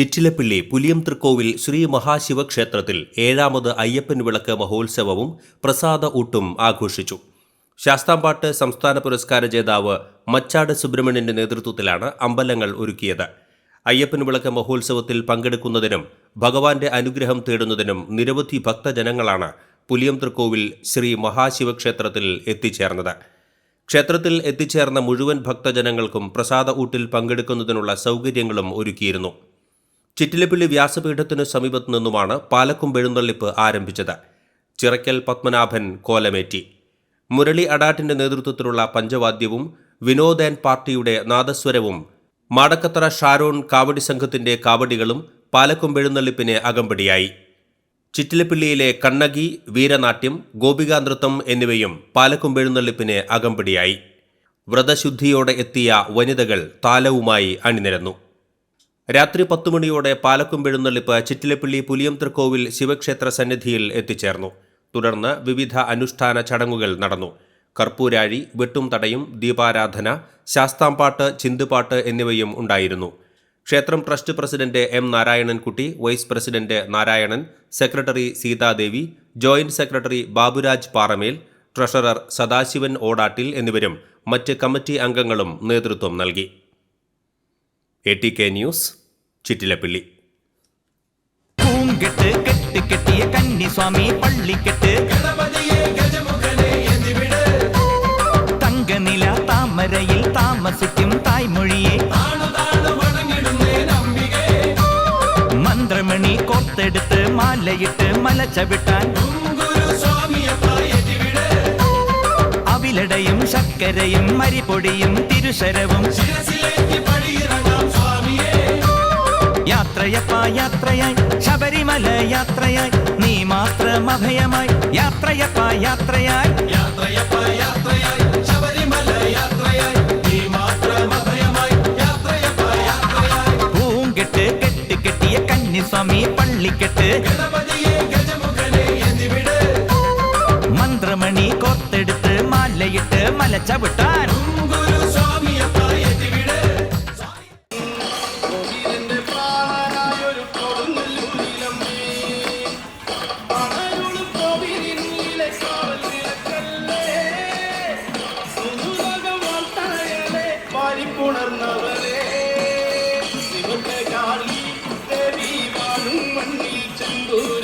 ചിറ്റിലപ്പിള്ളി പുലിയം തൃക്കോവിൽ ശ്രീ മഹാശിവക്ഷേത്രത്തിൽ ഏഴാമത് അയ്യപ്പൻ വിളക്ക് മഹോത്സവവും പ്രസാദ ഊട്ടും ആഘോഷിച്ചു. ശാസ്താംപാട്ട് സംസ്ഥാന പുരസ്കാര ജേതാവ് മച്ചാട് സുബ്രഹ്മണ്യന്റെ നേതൃത്വത്തിലാണ് അമ്പലങ്ങൾ ഒരുക്കിയത്. അയ്യപ്പൻ വിളക്ക് മഹോത്സവത്തിൽ പങ്കെടുക്കുന്നതിനും ഭഗവാന്റെ അനുഗ്രഹം തേടുന്നതിനും നിരവധി ഭക്തജനങ്ങളാണ് പുലിയം തൃക്കോവിൽ ശ്രീ മഹാശിവക്ഷേത്രത്തിൽ എത്തിച്ചേർന്നത്. ക്ഷേത്രത്തിൽ എത്തിച്ചേർന്ന മുഴുവൻ ഭക്തജനങ്ങൾക്കും പ്രസാദ ഊട്ടിൽ പങ്കെടുക്കുന്നതിനുള്ള സൗകര്യങ്ങളും ഒരുക്കിയിരുന്നു. ചിറ്റിലപ്പള്ളി വ്യാസപീഠത്തിനു സമീപത്തു നിന്നുമാണ് പാലക്കും എഴുന്നള്ളിപ്പ് ആരംഭിച്ചത്. ചിറക്കൽ പത്മനാഭൻ കോലമേറ്റി. മുരളി അഡാട്ടിന്റെ നേതൃത്വത്തിലുള്ള പഞ്ചവാദ്യവും വിനോദൻ പാർട്ടിയുടെ നാദസ്വരവും മാടക്കത്തറ ഷാരോൺ കാവടി സംഘത്തിന്റെ കാവടികളും പാലക്കും എഴുന്നള്ളിപ്പിന് അകമ്പടിയായി. ചിറ്റിലപ്പിള്ളിയിലെ കണ്ണകി വീരനാട്യം ഗോപികാനൃത്തം എന്നിവയും പാലക്കും എഴുന്നള്ളിപ്പിന് അകമ്പടിയായി. വ്രതശുദ്ധിയോടെ എത്തിയ വനിതകൾ താലവുമായി അണിനിരന്നു. രാത്രി പത്തുമണിയോടെ പാലക്കും എഴുന്നള്ളിപ്പ് ചിറ്റിലപ്പള്ളി പുലിയം തൃക്കോവിൽ ശിവക്ഷേത്ര സന്നിധിയിൽ എത്തിച്ചേർന്നു. തുടർന്ന് വിവിധ അനുഷ്ഠാന ചടങ്ങുകൾ നടന്നു. കർപ്പൂരാഴി വെട്ടും തടയും ദീപാരാധന ശാസ്താംപാട്ട് ചിന്തുപാട്ട് എന്നിവയും ഉണ്ടായിരുന്നു. ക്ഷേത്രം trust president M Narayanankutty vice president Narayanan secretary Seethadevi joint secretary Baburaj Paramel treasurer Sadasivan ഓടാട്ടിൽ എന്നിവരും മറ്റ് കമ്മിറ്റി അംഗങ്ങളും നേതൃത്വം നൽകി. A T K news Chittilappilly. പൂങ്കെട്ട് കെട്ട് കെട്ടിയ കന്നിസ്വാമി പള്ളിക്കെട്ട് തങ്കനില താമരയിൽ താമസിക്കും തായ്മൊഴിയെ. മന്ത്രമണി കോർത്തെടുത്ത് മാലയിട്ട് മല ചവിട്ടാൻ. അവിലടയും ശർക്കരയും മരിപൊടിയും തിരുശരവും. യാത്രയപ്പ യാത്രയായി. ശബരിമല യാത്രയായി. നീ മാത്രം അഭയമായി. യാത്രയപ്പ യാത്രയായി. പൂങ്കെട്ട് കെട്ട് കെട്ടിയ കന്നിസ്വാമി പള്ളിക്കെട്ട്. മന്ത്രമണി കോർത്തെടുത്ത് മാലയിട്ട് മല ചവിട്ടാൻ ഉണർന്നവരെ ശിവന്റെ കാളി ദേവി വാഴും മണ്ണിൽ ചന്തൂരി